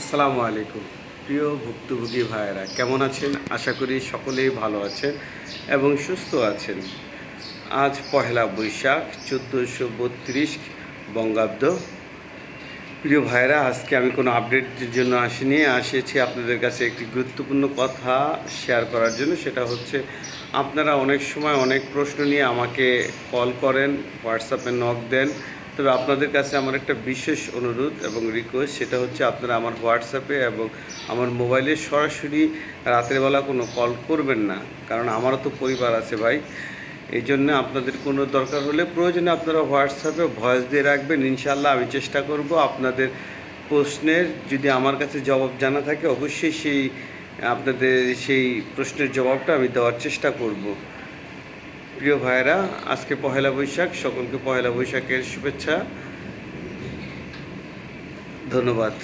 আসসালামু আলাইকুম। প্রিয় ভুক্তভোগী ভাইয়েরা, কেমন আছেন? আশা করি সকলেই ভালো আছেন এবং সুস্থ আছেন। আজ পহেলা বৈশাখ, চোদ্দোশো বত্রিশ বঙ্গাব্দ। প্রিয় ভাইয়েরা, আজকে আমি কোনো আপডেটের জন্য আসিনি। আসিয়েছি আপনাদের কাছে একটি গুরুত্বপূর্ণ কথা শেয়ার করার জন্য, সেটা হচ্ছে আপনারা অনেক সময় অনেক প্রশ্ন নিয়ে আমাকে কল করেন, হোয়াটসঅ্যাপে নক দেন। তবে আপনাদের কাছে আমার একটা বিশেষ অনুরোধ এবং রিকোয়েস্ট সেটা হচ্ছে আপনারা আমার হোয়াটসঅ্যাপে এবং আমার মোবাইলে সরাসরি রাতের বেলা কোনো কল করবেন না, কারণ আমারও তো পরিবার আছে ভাই। এই জন্য আপনাদের কোনো দরকার হলে প্রয়োজনে আপনারা হোয়াটসঅ্যাপে ভয়েস দিয়ে রাখবেন ইনশাল্লাহ আমি চেষ্টা করব আপনাদের প্রশ্নের, যদি আমার কাছে জবাব জানা থাকে, অবশ্যই সেই আপনাদের সেই প্রশ্নের জবাবটা আমি দেওয়ার চেষ্টা করব। প্রিয় ভাইরা আজকে পহেলা বৈশাখ সকলকে পহেলা বৈশাখের শুভেচ্ছা। ধন্যবাদ।